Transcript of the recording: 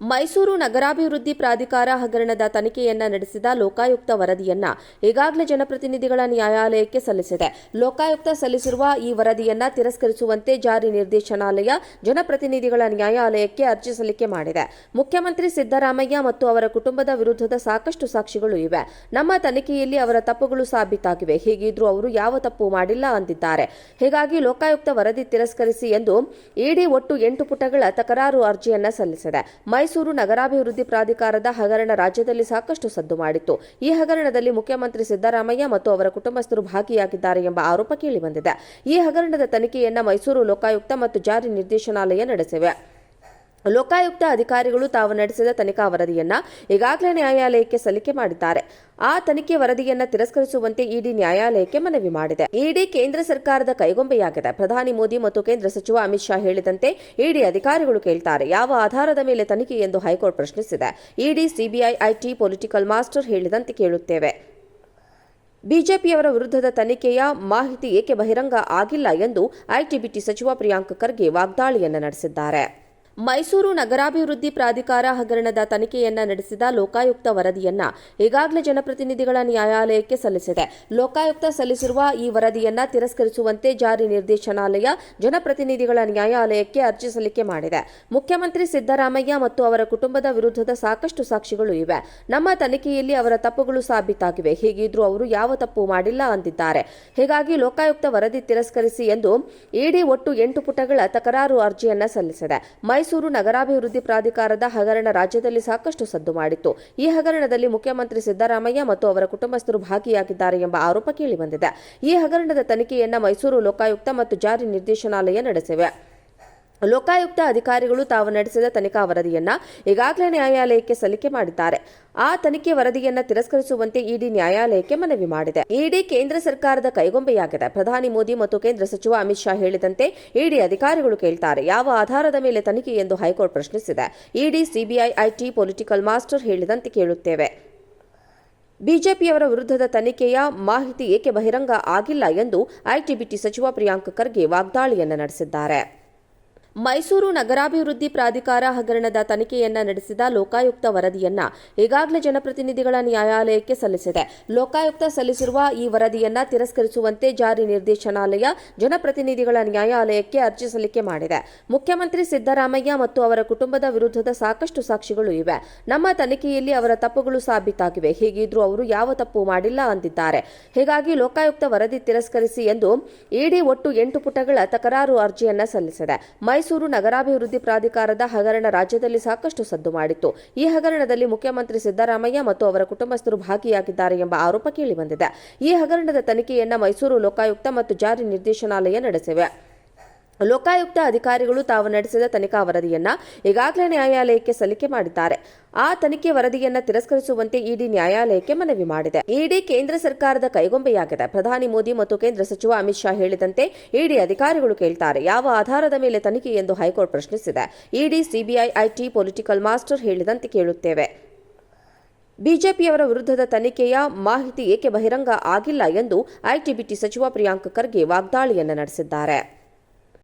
ಮೈಸೂರು ನಗರಾಭಿವೃದ್ಧಿ ಪ್ರಾಧಿಕಾರ ಹಗರಣದ ತನಿಖೆಯನ್ನ ನಡೆಸಿದ ಲೋಕಾಯುಕ್ತ ವರದಿಯನ್ನ ಈಗಾಗಲೇ ಜನಪ್ರತಿನಿಧಿಗಳ ನ್ಯಾಯಾಲಯಕ್ಕೆ ಸಲ್ಲಿಸಿದೆ. ಲೋಕಾಯುಕ್ತ ಸಲ್ಲಿಸಿರುವ ಈ ವರದಿಯನ್ನ ತಿರಸ್ಕರಿಸುವಂತೆ ಜಾರಿ ನಿರ್ದೇಶನಾಲಯ ಜನಪ್ರತಿನಿಧಿಗಳ ನ್ಯಾಯಾಲಯಕ್ಕೆ ಅರ್ಜಿ ಸಲ್ಲಿಕೆ ಮಾಡಿದೆ. ಮುಖ್ಯಮಂತ್ರಿ ಸಿದ್ದರಾಮಯ್ಯ ಮತ್ತು ಅವರ ಕುಟುಂಬದ ವಿರುದ್ಧದ ಸಾಕಷ್ಟು ಸಾಕ್ಷಿಗಳು ಇವೆ. ನಮ್ಮ ತನಿಖೆಯಲ್ಲಿ ಅವರ ತಪ್ಪುಗಳು ಸಾಬೀತಾಗಿವೆ. ಹೀಗಿದ್ರೂ ಅವರು ಯಾವ ತಪ್ಪು ಮಾಡಿಲ್ಲ ಅಂದಿದ್ದಾರೆ. ಹೀಗಾಗಿ ಲೋಕಾಯುಕ್ತ ವರದಿ ತಿರಸ್ಕರಿಸಿ ಎಂದು ಇಡಿ ಒಟ್ಟು ಎಂಟು ಪುಟಗಳ ತಕರಾರು ಅರ್ಜಿಯನ್ನ ಸಲ್ಲಿಸಿದೆ. ಮೈಸೂರು ನಗರಾಭಿವೃದ್ಧಿ ಪ್ರಾಧಿಕಾರದ ಹಗರಣ ರಾಜ್ಯದಲ್ಲಿ ಸಾಕಷ್ಟು ಸದ್ದು ಮಾಡಿತ್ತು. ಈ ಹಗರಣದಲ್ಲಿ ಮುಖ್ಯಮಂತ್ರಿ ಸಿದ್ದರಾಮಯ್ಯ ಮತ್ತು ಅವರ ಕುಟುಂಬಸ್ಥರು ಭಾಗಿಯಾಗಿದ್ದಾರೆ ಎಂಬ ಆರೋಪ ಕೇಳಿಬಂದಿದೆ ಈ ಹಗರಣದ ತನಿಖೆಯನ್ನ ಮೈಸೂರು ಲೋಕಾಯುಕ್ತ ಮತ್ತು ಜಾರಿ ನಿರ್ದೇಶನಾಲಯ ನಡೆಸಿವೆ. ಲೋಕಾಯುಕ್ತ ಅಧಿಕಾರಿಗಳು ತಾವು ನಡೆಸಿದ ತನಿಖಾ ವರದಿಯನ್ನ ಈಗಾಗಲೇ ನ್ಯಾಯಾಲಯಕ್ಕೆ ಸಲ್ಲಿಕೆ ಮಾಡಿದ್ದಾರೆ. ಆ ತನಿಖೆ ವರದಿಯನ್ನ ತಿರಸ್ಕರಿಸುವಂತೆ ಇಡಿ ನ್ಯಾಯಾಲಯಕ್ಕೆ ಮನವಿ ಮಾಡಿದೆ. ಇಡಿ ಕೇಂದ್ರ ಸರ್ಕಾರದ ಕೈಗೊಂಬೆಯಾಗಿದೆ. ಪ್ರಧಾನಿ ಮೋದಿ ಮತ್ತು ಕೇಂದ್ರ ಸಚಿವ ಅಮಿತ್ ಶಾ ಹೇಳಿದಂತೆ ಇಡಿ ಅಧಿಕಾರಿಗಳು ಕೇಳ್ತಾರೆ, ಯಾವ ಆಧಾರದ ಮೇಲೆ ತನಿಖೆ ಎಂದು high court ಪ್ರಶ್ನಿಸಿದೆ. ED CBI, IT, political master ಹೇಳಿದಂತೆ ಕೇಳುತ್ತೇವೆ. ಬಿಜೆಪಿಯವರ ವಿರುದ್ಧದ ತನಿಖೆಯ ಮಾಹಿತಿ ಏಕೆ ಬಹಿರಂಗ ಆಗಿಲ್ಲ ಎಂದು ಐಟಿಬಿಟಿ ಸಚಿವ ಪ್ರಿಯಾಂಕ್ ಖರ್ಗೆ ವಾಗ್ದಾಳಿಯನ್ನು ನಡೆಸಿದ್ದಾರೆ. ಮೈಸೂರು ನಗರಾಭಿವೃದ್ಧಿ ಪ್ರಾಧಿಕಾರ ಹಗರಣದ ತನಿಖೆಯನ್ನ ನಡೆಸಿದ ಲೋಕಾಯುಕ್ತ ವರದಿಯನ್ನ ಈಗಾಗಲೇ ಜನಪ್ರತಿನಿಧಿಗಳ ನ್ಯಾಯಾಲಯಕ್ಕೆ ಸಲ್ಲಿಸಿದೆ. ಲೋಕಾಯುಕ್ತ ಸಲ್ಲಿಸಿರುವ ಈ ವರದಿಯನ್ನ ತಿರಸ್ಕರಿಸುವಂತೆ ಜಾರಿ ನಿರ್ದೇಶನಾಲಯ ಜನಪ್ರತಿನಿಧಿಗಳ ನ್ಯಾಯಾಲಯಕ್ಕೆ ಅರ್ಜಿ ಸಲ್ಲಿಕೆ ಮಾಡಿದೆ. ಮುಖ್ಯಮಂತ್ರಿ ಸಿದ್ದರಾಮಯ್ಯ ಮತ್ತು ಅವರ ಕುಟುಂಬದ ವಿರುದ್ಧದ ಸಾಕಷ್ಟು ಸಾಕ್ಷಿಗಳು ಇವೆ. ನಮ್ಮ ತನಿಖೆಯಲ್ಲಿ ಅವರ ತಪ್ಪುಗಳು ಸಾಬೀತಾಗಿವೆ. ಹೀಗಿದ್ರೂ ಅವರು ಯಾವ ತಪ್ಪು ಮಾಡಿಲ್ಲ ಅಂದಿದ್ದಾರೆ. ಹೀಗಾಗಿ ಲೋಕಾಯುಕ್ತ ವರದಿ ತಿರಸ್ಕರಿಸಿ ಎಂದು ಇಡಿ ಒಟ್ಟು ಎಂಟು ಪುಟಗಳ ತಕರಾರು ಅರ್ಜಿಯನ್ನ ಸಲ್ಲಿಸಿದೆ. ಮೈಸೂರು ನಗರಾಭಿವೃದ್ಧಿ ಪ್ರಾಧಿಕಾರದ ಹಗರಣ ರಾಜ್ಯದಲ್ಲಿ ಸಾಕಷ್ಟು ಸದ್ದು ಮಾಡಿತ್ತು. ಈ ಹಗರಣದಲ್ಲಿ ಮುಖ್ಯಮಂತ್ರಿ ಸಿದ್ದರಾಮಯ್ಯ ಮತ್ತು ಅವರ ಕುಟುಂಬಸ್ಥರು ಭಾಗಿಯಾಗಿದ್ದಾರೆ ಎಂಬ ಆರೋಪ ಕೇಳಿಬಂದಿದೆ. ಈ ಹಗರಣದ ತನಿಖೆಯನ್ನ ಮೈಸೂರು ಲೋಕಾಯುಕ್ತ ಮತ್ತು ಜಾರಿ ನಿರ್ದೇಶನಾಲಯ ನಡೆಸಿವೆ. ಲೋಕಾಯುಕ್ತ ಅಧಿಕಾರಿಗಳು ತಾವು ನಡೆಸಿದ ತನಿಖಾ ವರದಿಯನ್ನ ಈಗಾಗಲೇ ನ್ಯಾಯಾಲಯಕ್ಕೆ ಸಲ್ಲಿಕೆ ಮಾಡಿದ್ದಾರೆ. ಆ ತನಿಖೆ ವರದಿಯನ್ನ ತಿರಸ್ಕರಿಸುವಂತೆ ಇಡಿ ನ್ಯಾಯಾಲಯಕ್ಕೆ ಮನವಿ ಮಾಡಿದೆ. ಇಡಿ ಕೇಂದ್ರ ಸರ್ಕಾರದ ಕೈಗೊಂಬೆಯಾಗಿದೆ. ಪ್ರಧಾನಿ ಮೋದಿ ಮತ್ತು ಕೇಂದ್ರ ಸಚಿವ ಅಮಿತ್ ಶಾ ಹೇಳಿದಂತೆ ಇಡಿ ಅಧಿಕಾರಿಗಳು ಕೇಳ್ತಾರೆ. ಯಾವ ಆಧಾರದ ಮೇಲೆ ತನಿಖೆ ಎಂದು high court ಪ್ರಶ್ನಿಸಿದೆ. ED, CBI, IT, political master ಹೇಳಿದಂತೆ ಕೇಳುತ್ತೇವೆ. ಬಿಜೆಪಿಯವರ ವಿರುದ್ಧದ ತನಿಖೆಯ ಮಾಹಿತಿ ಏಕೆ ಬಹಿರಂಗ ಆಗಿಲ್ಲ ಎಂದು ಐಟಿಬಿಟಿ ಸಚಿವ ಪ್ರಿಯಾಂಕ್ ಖರ್ಗೆ ವಾಗ್ದಾಳಿಯನ್ನು ನಡೆಸಿದ್ದಾರೆ. ಮೈಸೂರು ನಗರಾಭಿವೃದ್ಧಿ ಪ್ರಾಧಿಕಾರ ಹಗರಣದ ತನಿಖೆಯನ್ನ ನಡೆಸಿದ ಲೋಕಾಯುಕ್ತ ವರದಿಯನ್ನ ಈಗಾಗಲೇ ಜನಪ್ರತಿನಿಧಿಗಳ ನ್ಯಾಯಾಲಯಕ್ಕೆ ಸಲ್ಲಿಸಿದೆ. ಲೋಕಾಯುಕ್ತ ಸಲ್ಲಿಸಿರುವ ಈ ವರದಿಯನ್ನ ತಿರಸ್ಕರಿಸುವಂತೆ ಜಾರಿ ನಿರ್ದೇಶನಾಲಯ ಜನಪ್ರತಿನಿಧಿಗಳ ನ್ಯಾಯಾಲಯಕ್ಕೆ ಅರ್ಜಿ ಸಲ್ಲಿಕೆ ಮಾಡಿದೆ. ಮುಖ್ಯಮಂತ್ರಿ ಸಿದ್ದರಾಮಯ್ಯ ಮತ್ತು ಅವರ ಕುಟುಂಬದ ವಿರುದ್ಧದ ಸಾಕಷ್ಟು ಸಾಕ್ಷಿಗಳು ಇವೆ. ನಮ್ಮ ತನಿಖೆಯಲ್ಲಿ ಅವರ ತಪ್ಪುಗಳು ಸಾಬೀತಾಗಿವೆ. ಹೀಗಿದ್ರೂ ಅವರು ಯಾವ ತಪ್ಪು ಮಾಡಿಲ್ಲ ಅಂದಿದ್ದಾರೆ. ಹೀಗಾಗಿ ಲೋಕಾಯುಕ್ತ ವರದಿ ತಿರಸ್ಕರಿಸಿ ಎಂದು ಇಡಿ ಒಟ್ಟು ಎಂಟು ಪುಟಗಳ ತಕರಾರು ಅರ್ಜಿಯನ್ನ ಸಲ್ಲಿಸಿದೆ. ಮೈಸೂರು ನಗರಾಭಿವೃದ್ಧಿ ಪ್ರಾಧಿಕಾರದ ಹಗರಣ ರಾಜ್ಯದಲ್ಲಿ ಸಾಕಷ್ಟು ಸದ್ದು ಮಾಡಿತ್ತು. ಈ ಹಗರಣದಲ್ಲಿ ಮುಖ್ಯಮಂತ್ರಿ ಸಿದ್ದರಾಮಯ್ಯ ಮತ್ತು ಅವರ ಕುಟುಂಬಸ್ಥರು ಭಾಗಿಯಾಗಿದ್ದಾರೆ ಎಂಬ ಆರೋಪ ಕೇಳಿಬಂದಿದೆ. ಈ ಹಗರಣದ ತನಿಖೆಯನ್ನ ಮೈಸೂರು ಲೋಕಾಯುಕ್ತ ಮತ್ತು ಜಾರಿ ನಿರ್ದೇಶನಾಲಯ ನಡೆಸಿವೆ. ಲೋಕಾಯುಕ್ತ ಅಧಿಕಾರಿಗಳು ತಾವು ನಡೆಸಿದ ತನಿಖಾ ವರದಿಯನ್ನ ಈಗಾಗಲೇ ನ್ಯಾಯಾಲಯಕ್ಕೆ ಸಲ್ಲಿಕೆ ಮಾಡಿದ್ದಾರೆ. ಆ ತನಿಖೆ ವರದಿಯನ್ನ ತಿರಸ್ಕರಿಸುವಂತೆ ಇಡಿ ನ್ಯಾಯಾಲಯಕ್ಕೆ ಮನವಿ ಮಾಡಿದೆ. ಇಡಿ ಕೇಂದ್ರ ಸರ್ಕಾರದ ಕೈಗೊಂಬೆಯಾಗಿದೆ. ಪ್ರಧಾನಿ ಮೋದಿ ಮತ್ತು ಕೇಂದ್ರ ಸಚಿವ ಅಮಿತ್ ಶಾ ಹೇಳಿದಂತೆ ಇಡಿ ಅಧಿಕಾರಿಗಳು ಕೇಳ್ತಾರೆ. ಯಾವ ಆಧಾರದ ಮೇಲೆ ತನಿಖೆ ಎಂದು high court ಪ್ರಶ್ನಿಸಿದೆ. ED CBI, IT, political master ಹೇಳಿದಂತೆ ಕೇಳುತ್ತೇವೆ. ಬಿಜೆಪಿಯವರ ವಿರುದ್ಧದ ತನಿಖೆಯ ಮಾಹಿತಿ ಏಕೆ ಬಹಿರಂಗ ಆಗಿಲ್ಲ ಎಂದು ಐಟಿಬಿಟಿ ಸಚಿವ ಪ್ರಿಯಾಂಕ್ ಖರ್ಗೆ ವಾಗ್ದಾಳಿಯನ್ನು ನಡೆಸಿದ್ದಾರೆ.